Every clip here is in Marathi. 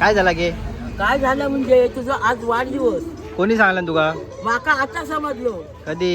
काय झाला गे काय झालं म्हणजे तुझं आज वाढदिवस. कोणी सांगलं तुका? माका आता समजलो. कधी?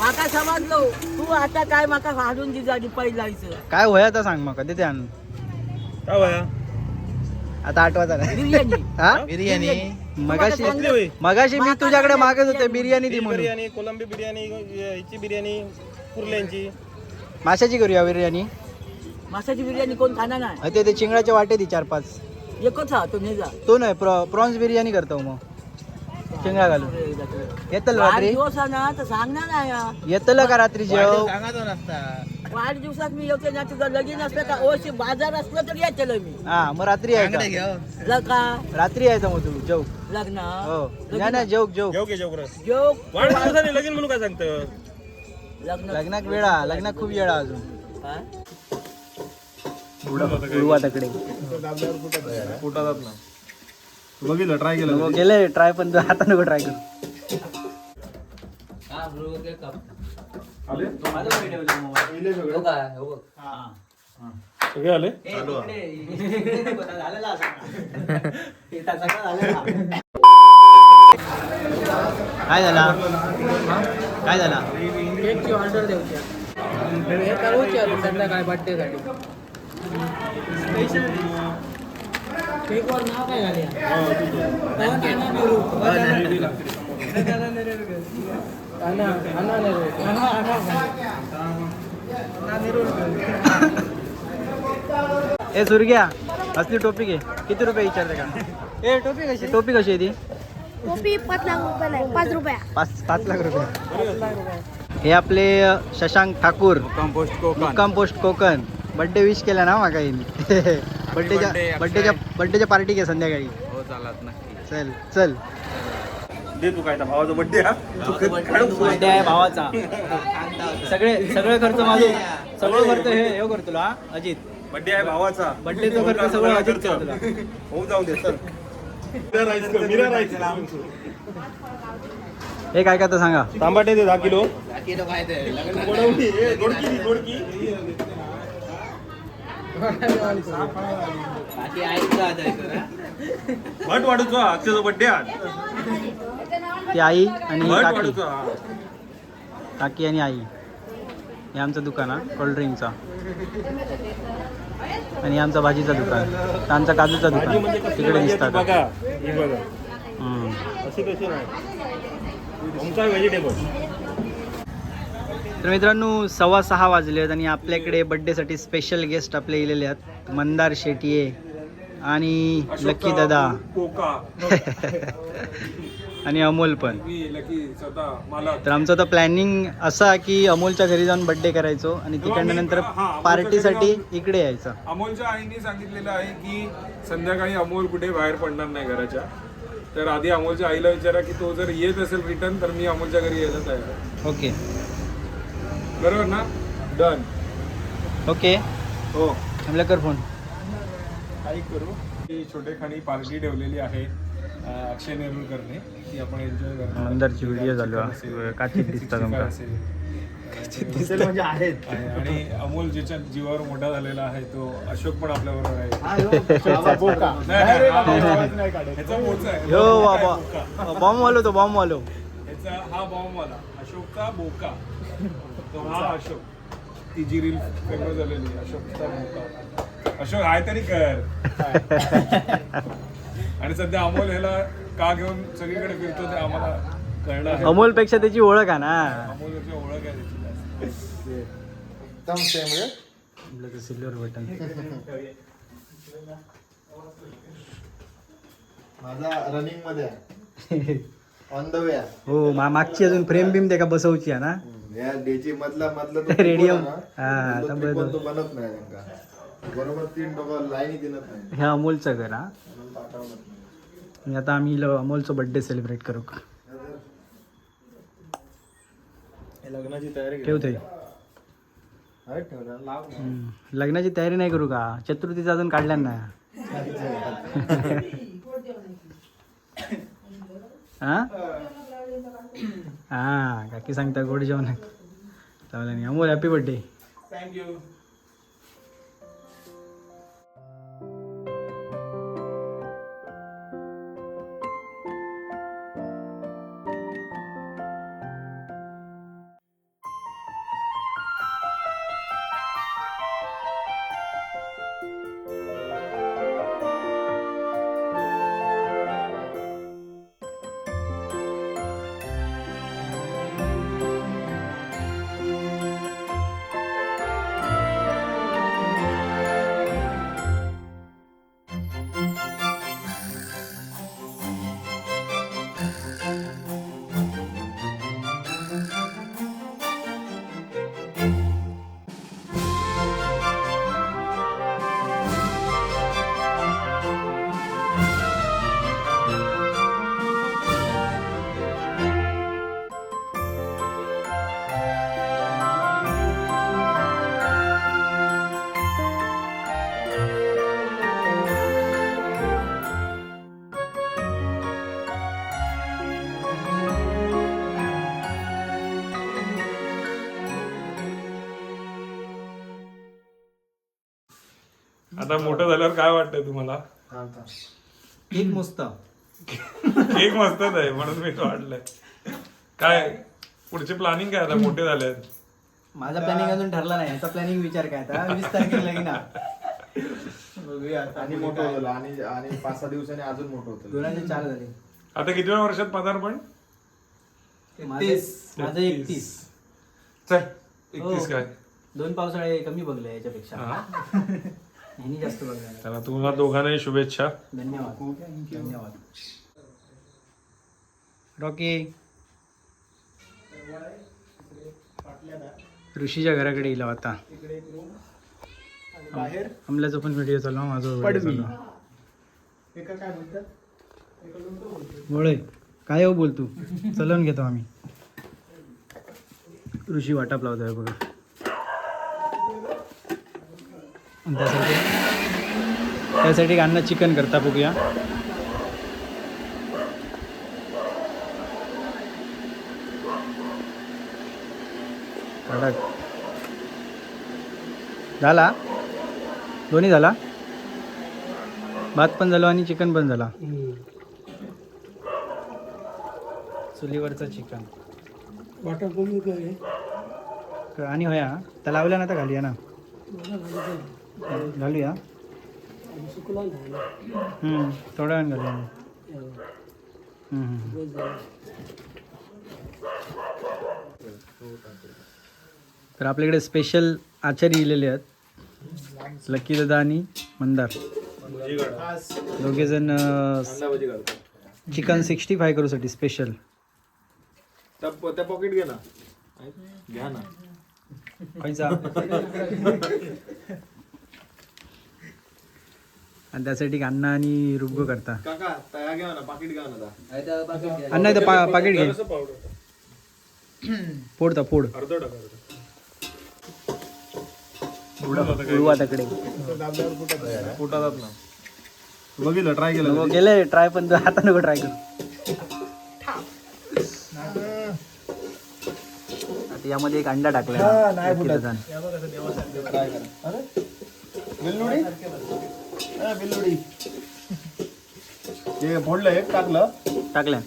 माका समजलो. तू आता काय माका हाडून दिली पहिलायचं काय होय आता सांग मग कधी ते आणून काय वया आता आठवा झाला. बिर्याणी. हा? बिर्याणी. मगाशी होय? मगाशी मी तुझ्याकडे मागत होते बिर्याणी. दी ही म्हणून. बिर्याणी कोलंबी बिर्याणी हिची बिर्याणी कुर्ल्यांची. माशाची करूया बिर्याणी? मासाची बिर्याणी कोण खाणार नाही? अ, ते ते चिंगळाचे वाटे दी चार पाच. एकच हा तो नेजा तो नाही प्रॉ प्रॉन्स बिर्याणी करतो मग. चिंगळा घालून. येतल रात्री? वाढदिवस आहे ना तर सांगणार नाही हा. येतल का रात्री जेव? वाढदिवसात मी येते ना तुझं लगीन असलं का ओशी बाजार असलं तर येते मी. हा मग रात्री यायचं लका रात्री यायचं मग तू जेव. लग्न? हो. नाही नाही जेव जेव. जेव घे जेव कर योग वाढदिवसाने लगीन म्हणून काय सांगतं लग्न लग्नाक वेळा लग्नाक खूप वेळा अजून. हा? उडवा तकडे पोटात ना बघितलं ट्राय नको केलंय ट्राय पण तू आता नको ट्राय कर. सगळे आले? काय झाला? काय झाला? केकची ऑर्डर द्यायची हे आहे संध्याकाळी बर्थडेसाठी केकवर नाव काय घाली ए सुरग्या असली टोपी घे. किती रुपये विचारते का? ए टोपी कशी? टोपी कशी आहे ती? टोपी पाच लाख रुपयाला आहे पाच रुपया. पाच पाच लाख रुपये. हे आपले शशांक ठाकूर. मुक्काम पोस्ट कोकण. बर्थडे विश केला ना माका येईल बर्थडेच्या बर्थडेच्या बर्थडेच्या पार्टी घे संध्याकाळी. हो चालत नक्की. चल चल. दे तू काय भावाचा बड्डे हा? बर्थडे आहे भावाचा. सगळे सगळे खर्च माझं. सगळं खर्च हे हे करतो तुला अजित. बड्डे आहे भावाचा. बर्थडेचं खर्च सगळं अजित करतो. होऊ जाऊ दे राईस हे काय काय तर सांगा? तांबाटे दे दहा किलो. गोडवणी, ए, भट वाढूचो अक्षयचा बड्डे आज. ती आई आणि भट काकी. वाढूचो. काकी आणि आई. हे आमचं दुकान हा कोल्ड्रिंकचा आणि आमचं भाजीचं दुकान. तर आमचं काजूचं भाजी म्हणजे दुकान कसली तिकडे भाजी दिसतात आहे ती बघा. ही बघा. हम्म. अशी कशी नाही. आमचा व्हेजिटेबल तर मित्रांनो सव्वा सहा वाजले आहेत आणि आपल्याकडे बड्डेसाठी स्पेशल गेस्ट आपले इलेले आहेत. मंदार शेटिये आणि लक्की दादा. कोका. आणि अमोल पण. लकी तर आमचं तर प्लॅनिंग असा की अमोलच्या घरी जाऊन बड्डे करायचो आणि तिकडनं नंतर पार्टीसाठी इकडे यायचं. अमोलच्या आईने सांगितलेलं आहे की संध्याकाळी अमोल कुठे बाहेर पडणार नाही घराच्या. तर आधी अमोलच्या आईला विचारा की तो जर येत असेल रिटर्न तर मी अमोलच्या घरी यायला तयार आहे. ओके बरोबर ना? Done okay. हो. आपल्या कर फोन. काही करू. ही छोटेखानी पार्टी ठेवलेली आहे अं, अक्षय नेरुरकरने ती आपण एन्जॉय करणार मंदारची व्हिडिओ चालू आहे. चिकन असेल, काचीत दिसतात 65 आमका. असेल. म्हणजे आहेत. आहे. आणि अमोल ज्याच्या जीवावर मोठा झालेला आहे तो. अशोक पण आपल्याबरोबर आहे. नाही, नाही, हा आवाज नाही काढत. ह्याचा मोचा आहे. यो बाबा. बोका. बॉम्ब वालो तो बॉम्ब वालो ह्याचा हा बॉम्ब आला अशोकचा बोका. तो हा अशोक. ती जी रील फेमस झालेली अशोकचा बोका अशोक आहे तरी कर. आणि सध्या अमोल ह्याला का घेऊन सगळीकडे फिरतो ते आम्हाला कळलं आहे. अमोलपेक्षा त्याची ओळख आहे ना. अमोलची ओळख आहे त्याची. जास्त. सिल्वर बटन माझा रनिंगमध्ये ऑन द वे हो मा- मागची अजून फ्रेम बिम ते का बसवची आहे ना? या डेची मधला मधला तो रेडियम. हा, तो त्रिकोण बनत नाही नेमका. बरोबर तीन डोकं लाईनी दिनत नाही. हे अमोलचं घर हा. आणि आता आम्ही अमोलचा बर्थडे सेलिब्रेट करू लग्नाची तयारी ठेवतोय. लग्नाची तयारी नाही करू का? चतुर्थीचा अजून काढल्या ना. हा. हां काकी सांगता गोड जेवण चालेल अमोल हॅपी बर्थडे थँक्यू आता मोठं झाल्यावर काय वाटतंय तुम्हाला? एक मस्त. एक मस्तच आहे म्हणून मी वाटलंय काय पुढचे प्लॅनिंग काय आता? मोठे झाले माझा प्लॅनिंग अजून ठरला नाही. याचा प्लॅनिंग विचार काय आता? वीस तारखेला लग्न बघूया आता आणि मोठं होतं आणि आणि पाच सहा दिवसांनी अजून मोठं होतं. दोन हजार चार झाले. आता कितव्या वर्षात पदार्पण? माझं माझं एकतीस. चल एकतीस काय? दोन पावसाळे कमी बघले याच्यापेक्षा. हा. ह्यांनी जास्त बघले चला तुम्हाला दोघांनाही शुभेच्छा. धन्यवाद. धन्यवाद. रॉकी. ऋषीच्या घराकडे येईल आता. बाहेर. आमल्याचा पण व्हिडिओ चालू आहे, माझा व्हिडिओ चालू आहे. एका काय बोलतात? बोळे. काय हो बोल तू चलवून घेतो आम्ही. ऋषी वाटाप लावतोय बघा. आणि त्यासाठी त्यासाठी अन्न चिकन करता बघूया. झाला? दोन्ही झाला? भात पण झाला आणि चिकन पण झाला. चुलीवरचं चिकन. वाटर आणि होया त्या लावल्या ना तर घालूया ना. घालूया थोड्या वेळ घालूया. तर आपल्याकडे स्पेशल आचारी इलेले आहेत. लकी दादा आणि मंदार. दोघे जण चिकन सिक्स्टी फाय करूसाठी स्पेशल त्या पॉकेट घे ना. घ्या ना. आणि त्यासाठी अण्णा आणि रुग्गो करता. काका तया घ्या ना पाकिट घ्या ना अण्णा इथं पा पाकिट घे. फोडता फोड. उडवा तकडे ना बघितलं ट्राय केलं नको गेले ट्राय पण आता नको ट्राय करू. आता यामध्ये एक अंडा टाकला ट्राय करा? बिल्लुडी हे फोडलं एक टाकलं. टाकल्या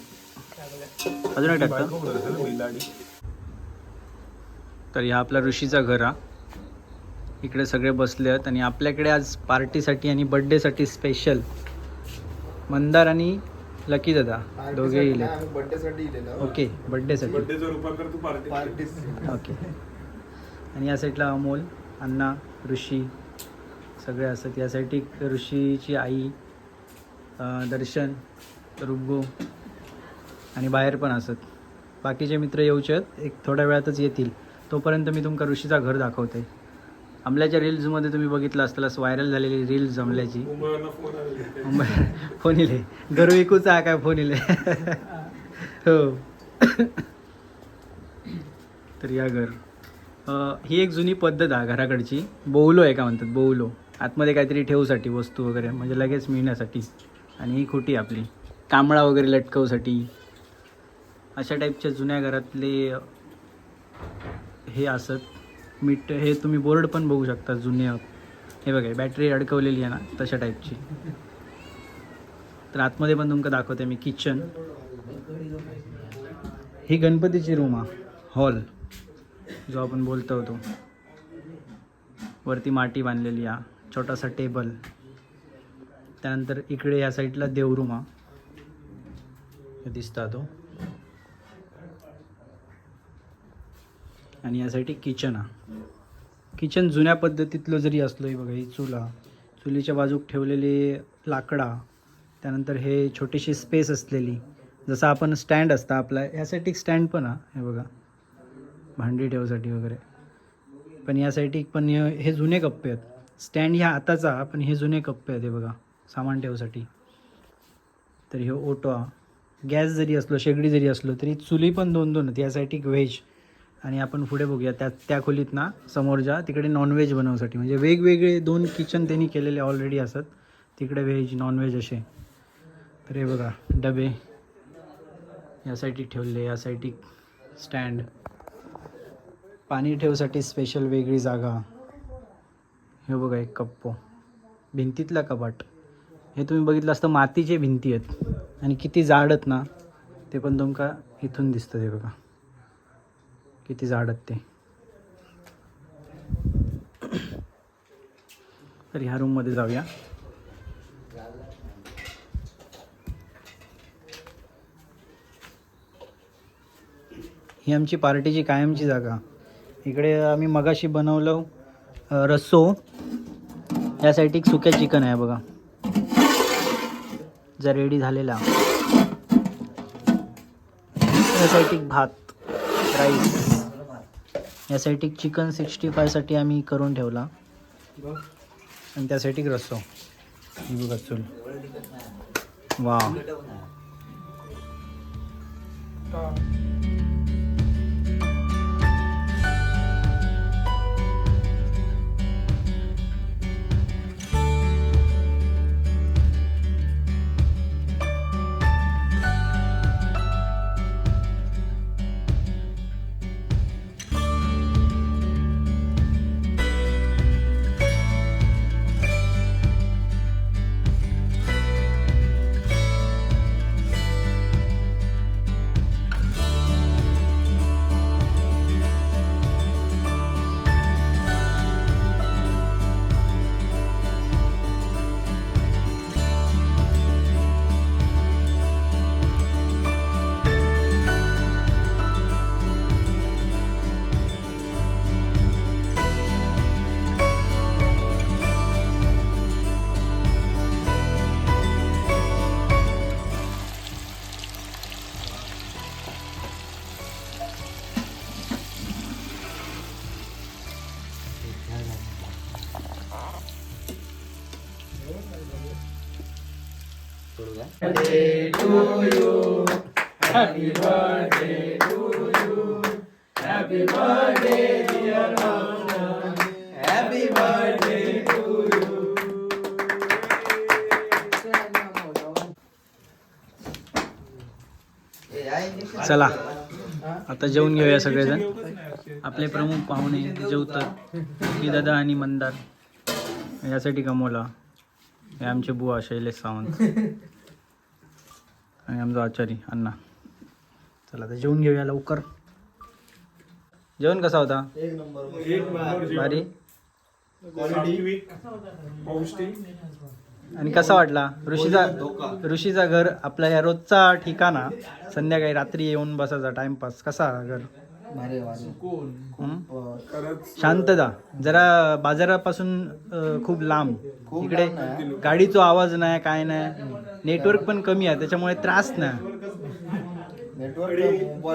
अजून एक टाकतं. तर हा आपला ऋषीचा घर हा. इकडे सगळे बसले आहेत आणि आपल्याकडे आज पार्टीसाठी आणि बर्थडेसाठी स्पेशल मंदार आणि लकी दादा दोघे येईल बर्थडे साठी इलेलं. ओके बर्थडेसाठी तू पार्टी पार्टी ओके आणि या साईडला अमोल अण्णा ऋषी सगळे असतात. यासाठी ऋषीची आई दर्शन रुग्गो आणि बाहेर पण असत. बाकीचे मित्र येऊचे आहेत एक थोड्या वेळातच येतील. तोपर्यंत मी तुमका ऋषीचा घर दाखवते. आमल्याच्या रील्समध्ये तुम्ही बघितलं असताना व्हायरल झालेली रील्स आमल्याची. फोन इले घर विकूचा काय फोन इले हो. तर या घर. ही एक जुनी पद्धत आहे घराकडची. बोवलो आहे का म्हणतात? बोवलो. आतमध्ये काहीतरी ठेवूसाठी वस्तू वगैरे म्हणजे लगेच मिळण्यासाठी. आणि ही खोटी आपली. कांबळा वगैरे लटकवसाठी. अशा टाईपच्या जुन्या घरातले हे असत. मीठ हे तुम्ही बोर्ड पण बघू शकता जुने. हे बघा बॅटरी अडकवलेली आहे ना तशा टाईपची तर आतमध्ये पण तुमका दाखवते मी किचन ही गणपतीची रूम हा हॉल जो आपण बोलतो होतो वरती माटी बांधलेली हा छोटासा टेबल. त्यानंतर इकडे या साईडला देवरुमा. हे दिसता तो आणि यासाठी किचन. हा किचन जुन्या पद्धतीतलं जरी असलं आहे बघा ही चुला. चुलीच्या बाजूक ठेवलेले लाकडा. त्यानंतर हे छोटीशी स्पेस असलेली. जसं आपण स्टँड असता आपला यासाठी स्टँड पण हा हे बघा. भांडी ठेवसाठी वगैरे. पण यासाठी पण हे हे जुने कप्पे आहेत. स्टँड ह्या आताचा पण हे जुने कप्पे आहेत हे बघा सामान ठेवसाठी तर हे ओटो गॅस जरी असलो शेगडी जरी असलो तरी चुली पण दोन दोन आहेत. यासाठी व्हेज. आणि आपण पुढे बघूया त्या त्या खोलीत ना समोरच्या तिकडे नॉनव्हेज बनवण्यासाठी. म्हणजे वेगवेगळे दोन किचन त्यांनी केलेले ऑलरेडी असत तिकडे व्हेज नॉनव्हेज असे. तर हे बघा डबे. यासाठी ठेवले यासाठी स्टँड पाणी ठेवसाठी स्पेशल वेगळी जागा. हे बघा एक कप्पो. भिंतीतला कपाट. हे तुम्ही बघितलं असतं मातीचे भिंती आहेत. आणि किती जाड आहेत ना ते पण तुमका इथून दिसतं ते बघा. किती जाड आहेत ते. तर ह्या रूममध्ये जाऊया. ही आमची पार्टीची कायमची जागा. इकडे आम्ही मगाशी बनवलं रसो रस्सो. या साईड सुक्या चिकन आहे बघा. जर रेडी झालेला. या साईड भात राईस या साईड चिकन सिक्स्टी फायसाठी आम्ही करून ठेवला. आणि त्यासाठी रस्सो. बघा चूल. वा चला आता जेवून घेऊया सगळेजण. आपले प्रमुख पाहुणे जेवतात. की दादा आणि मंदार. यासाठी कमवला हे आमचे बुवा शैलेश सावंत. आणि आमचा आचारी अण्णा. चला आता जेवून घेऊया लवकर. जेवण कसा होता? एक नंबर भारी. आणि कसा वाटला? ऋषीचा ऋषीचा घर आपला या रोजचा ठिकाणा संध्याकाळी रात्री येऊन बसायचा टाइमपास. कसा घर? खरंच शांतता जरा बाजारापासून खूप लांब. इकडे गाडीचा आवाज नाही काय नाही. नेटवर्क पण कमी आहे त्याच्यामुळे त्रास नाही. नेटवर्क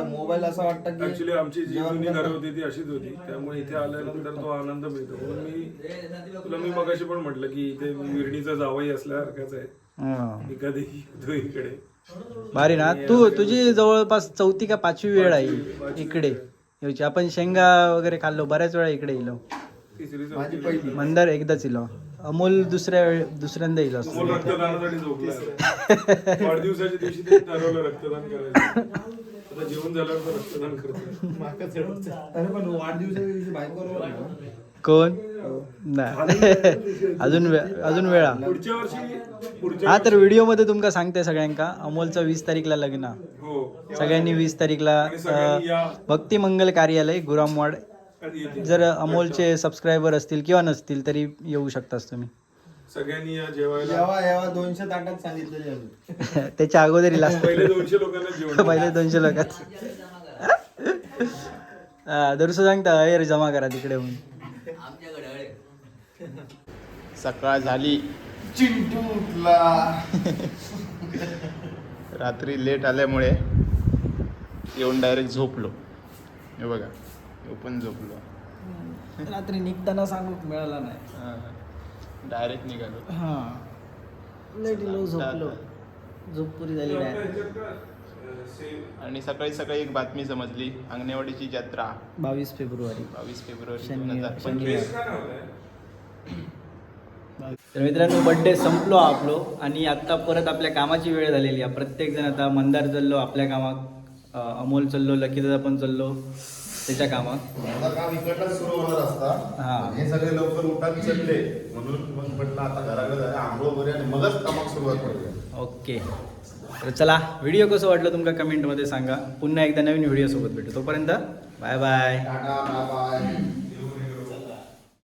मोबाईल असं वाटतं की ऍक्च्युली आमची जी जुनी घरं होती ती अशीच होती. त्यामुळे इथे आल्यानंतर तो आनंद मिळतो. म्हणून मी तुला मी मगाशी पण म्हटलं की इथे विरणीचा जावई असल्यासारखाच आहे. हं. मी कधी येतो इकडे. भारी ना तू तुझी जवळपास चौथी का पाचवी वेळ आहे. इकडे. यायची आपण शेंगा वगैरे खाल्लो बऱ्याच वेळा इकडे येलो मंदार एकदाच इलो. अमोल दुसऱ्या वेळ दुसऱ्यांदा इलो जेवण झाल्यावर रक्तदान करतो अरे कोण नाही. अजून वे अजून वेळा पुढच्या वर्षी पुढच्या हा तर व्हिडिओमध्ये तुमका सांगते सगळ्यांका. अमोलचं वीस तारीखला लग्न. हो. सगळ्यांनी वीस तारीखला आणि सगळ्यांनी या भक्ती मंगल कार्यालय गुरामवाड जर अमोलचे सबस्क्रायबर असतील किंवा नसतील तरी येऊ शकतास तुम्ही. सगळ्यांनी या जेवायला जेव्हा जेव्हा दोनशे ताटात सांगितलेली आम्ही त्याच्या अगोदरी लास्ट पहिले दोनशे लोकांना जेवण पहिले दोनशे लोकात दरसो सांगता अयर जमा करा तिकडे होऊन सकाळ झाली. चिंटू उठला. रात्री लेट आल्यामुळे येऊन डायरेक्ट झोपलो. हे बघा हे पण झोपलो. रात्री निघताना सांगू मिळाला नाही. डायरेक्ट निघालो. हा. दिलो झोपलो. झोप पुरी झाली नाही आणि सकाळी सकाळी एक बातमी समजली अंगणेवाडीची जत्रा. बावीस फेब्रुवारी. बावीस फेब्रुवारी दोन शनिवार हजार पंचवीस. तर मित्रांनो बड्डे संपलो आपलो आणि आता परत आपल्या कामाची वेळ झालेली आहे. प्रत्येक जण आता मंदार चाललो आपल्या कामात अमोल चाललो लकीदादा पण चाललो त्याच्या कामात. माझं काम इकडनं सुरू होणार हा. असता. हे. सगळे लवकर उठान चढले म्हणून मग म्हटलं आता घराकडे जायला आंघोळ वगैरे आणि मगच कामाक सुरुवात करूया ओके. तर चला व्हिडिओ कसं वाटलं तुमका कमेंटमध्ये सांगा. पुन्हा एकदा नवीन व्हिडिओसोबत भेटू. तोपर्यंत बाय बाय बाय बाय